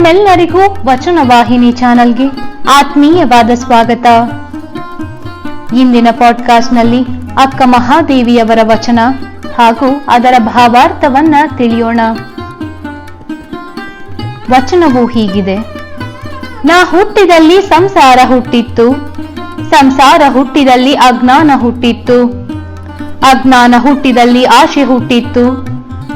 ನಿಮ್ಮೆಲ್ಲರಿಗೂ ವಚನ ವಾಹಿನಿ ಚಾನೆಲ್ಗೆ ಆತ್ಮೀಯವಾದ ಸ್ವಾಗತ. ಇಂದಿನ ಪಾಡ್ಕಾಸ್ಟ್ನಲ್ಲಿ ಅಕ್ಕ ಮಹಾದೇವಿಯವರ ವಚನ ಹಾಗೂ ಅದರ ಭಾವಾರ್ಥವನ್ನ ತಿಳಿಯೋಣ. ವಚನವು ಹೀಗಿದೆ. ನಾ ಹುಟ್ಟಿದಲ್ಲಿ ಸಂಸಾರ ಹುಟ್ಟಿತ್ತು. ಸಂಸಾರ ಹುಟ್ಟಿದಲ್ಲಿ ಅಜ್ಞಾನ ಹುಟ್ಟಿತ್ತು. ಅಜ್ಞಾನ ಹುಟ್ಟಿದಲ್ಲಿ ಆಶೆ ಹುಟ್ಟಿತ್ತು.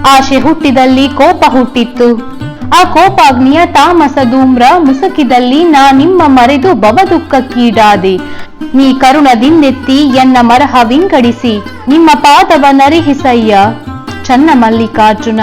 ಆಶೆ ಹುಟ್ಟಿದಲ್ಲಿ ಕೋಪ ಹುಟ್ಟಿತ್ತು. ಆ ಕೋಪಾಗ್ನಿಯ ತಾಮಸ ಧೂಮ್ರ ಮುಸುಕಿದಲ್ಲಿ ನಾ ನಿಮ್ಮ ಮರೆದು ಭವದುಃಖಕ್ಕೀಡಾದೆ. ನೀ ಕರುಣದಿಂದೆತ್ತಿ ಎನ್ನ ಮರಹ ವಿಂಗಡಿಸಿ. ನಿಮ್ಮ ಪಾದವ ನರಿಹಿಸಯ್ಯ. ಚನ್ನ ಮಲ್ಲಿಕಾರ್ಜುನ.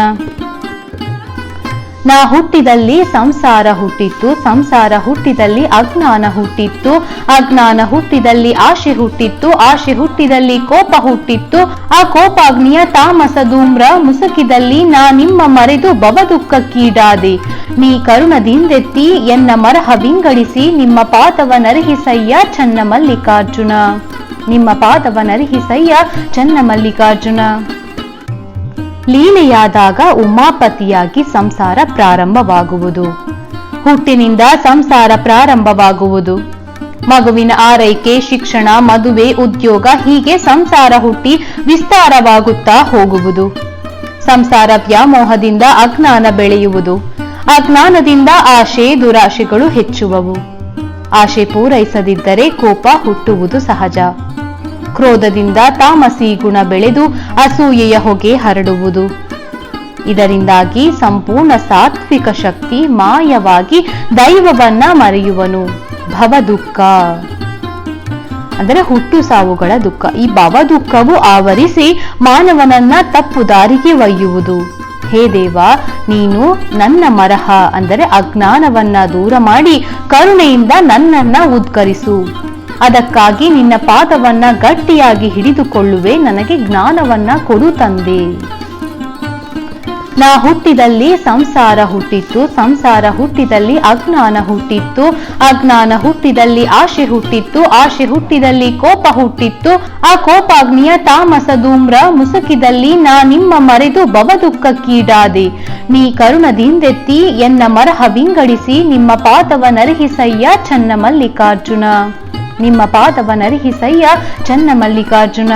ನಾ ಹುಟ್ಟಿದಲ್ಲಿ ಸಂಸಾರ ಹುಟ್ಟಿತ್ತು, ಸಂಸಾರ ಹುಟ್ಟಿದಲ್ಲಿ ಅಜ್ಞಾನ ಹುಟ್ಟಿತ್ತು, ಅಜ್ಞಾನ ಹುಟ್ಟಿದಲ್ಲಿ ಆಶೆ ಹುಟ್ಟಿತ್ತು, ಆಶೆ ಹುಟ್ಟಿದಲ್ಲಿ ಕೋಪ ಹುಟ್ಟಿತ್ತು, ಆ ಕೋಪಾಗ್ನಿಯ ತಾಮಸ ಧೂಮ್ರ ಮುಸುಕಿದಲ್ಲಿ ನಾ ನಿಮ್ಮ ಮರೆದು ಬವದುಃಖಕ್ಕೀಡಾದೆ ನೀ ಕರುಣದಿಂದೆತ್ತಿ ಎನ್ನ ಮರಹ ವಿಂಗಡಿಸಿ, ನಿಮ್ಮ ಪಾದವ ನರಹಿಸಯ್ಯ ಚನ್ನ ಮಲ್ಲಿಕಾರ್ಜುನ. ನಿಮ್ಮ ಪಾದವ ನರಹಿಸಯ್ಯ ಚನ್ನ ಮಲ್ಲಿಕಾರ್ಜುನ. ಲೀಲೆಯಾದಾಗ ಉಮಾಪತಿಯಾಗಿ ಸಂಸಾರ ಪ್ರಾರಂಭವಾಗುವುದು. ಹುಟ್ಟಿನಿಂದ ಸಂಸಾರ ಪ್ರಾರಂಭವಾಗುವುದು. ಮಗುವಿನ ಆರೈಕೆ, ಶಿಕ್ಷಣ, ಮದುವೆ, ಉದ್ಯೋಗ ಹೀಗೆ ಸಂಸಾರ ಹುಟ್ಟಿ ವಿಸ್ತಾರವಾಗುತ್ತಾ ಹೋಗುವುದು. ಸಂಸಾರ ವ್ಯಾಮೋಹದಿಂದ ಅಜ್ಞಾನ ಬೆಳೆಯುವುದು. ಅಜ್ಞಾನದಿಂದ ಆಶೆ, ದುರಾಶೆಗಳು ಹೆಚ್ಚುವವು. ಆಶೆ ಪೂರೈಸದಿದ್ದರೆ ಕೋಪ ಹುಟ್ಟುವುದು ಸಹಜ. ಕ್ರೋಧದಿಂದ ತಾಮಸಿ ಗುಣ ಬೆಳೆದು ಅಸೂಯೆಯ ಹೊಗೆ ಹರಡುವುದು. ಇದರಿಂದಾಗಿ ಸಂಪೂರ್ಣ ಸಾತ್ವಿಕ ಶಕ್ತಿ ಮಾಯವಾಗಿ ದೈವವನ್ನ ಮರೆಯುವನು. ಭವ ದುಃಖ. ಅಂದರೆ ಹುಟ್ಟು ಸಾವುಗಳ ದುಃಖ. ಈ ಭವ ದುಃಖವು ಆವರಿಸಿ ಮಾನವನನ್ನ ತಪ್ಪು ದಾರಿಗೆ ಒಯ್ಯುವುದು. ಹೇ ದೇವ, ನೀನು ನನ್ನ ಮರಹ. ಅಂದರೆ ಅಜ್ಞಾನವನ್ನ ದೂರ ಮಾಡಿ ಕರುಣೆಯಿಂದ ನನ್ನನ್ನ ಉದ್ಕರಿಸು. ಅದಕ್ಕಾಗಿ ನಿನ್ನ ಪಾದವನ್ನ ಗಟ್ಟಿಯಾಗಿ ಹಿಡಿದುಕೊಳ್ಳುವೆ, ನನಗೆ ಜ್ಞಾನವನ್ನ ಕೊಡು ತಂದೆ. ನಾ ಹುಟ್ಟಿದಲ್ಲಿ ಸಂಸಾರ ಹುಟ್ಟಿತ್ತು, ಸಂಸಾರ ಹುಟ್ಟಿದಲ್ಲಿ ಅಜ್ಞಾನ ಹುಟ್ಟಿತ್ತು, ಅಜ್ಞಾನ ಹುಟ್ಟಿದಲ್ಲಿ ಆಶೆ ಹುಟ್ಟಿತ್ತು, ಆಶೆ ಹುಟ್ಟಿದಲ್ಲಿ ಕೋಪ ಹುಟ್ಟಿತ್ತು, ಆ ಕೋಪಾಗ್ನಿಯ ತಾಮಸ ಧೂಮ್ರ ಮುಸುಕಿದಲ್ಲಿ ನಾ ನಿಮ್ಮ ಮರೆದು ಬವದುಃಖಕ್ಕೀಡಾದೆ ನೀ ಕರುಣದಿಂದೆತ್ತಿ, ಎನ್ನ ಮರಹ ವಿಂಗಡಿಸಿ, ನಿಮ್ಮ ಪಾದವ ನರಹಿಸಯ್ಯ ಚನ್ನ ಮಲ್ಲಿಕಾರ್ಜುನ. ನಿಮ್ಮ ಪಾದವ ನರಿಹಿಸಯ್ಯ ಚನ್ನ ಮಲ್ಲಿಕಾರ್ಜುನ.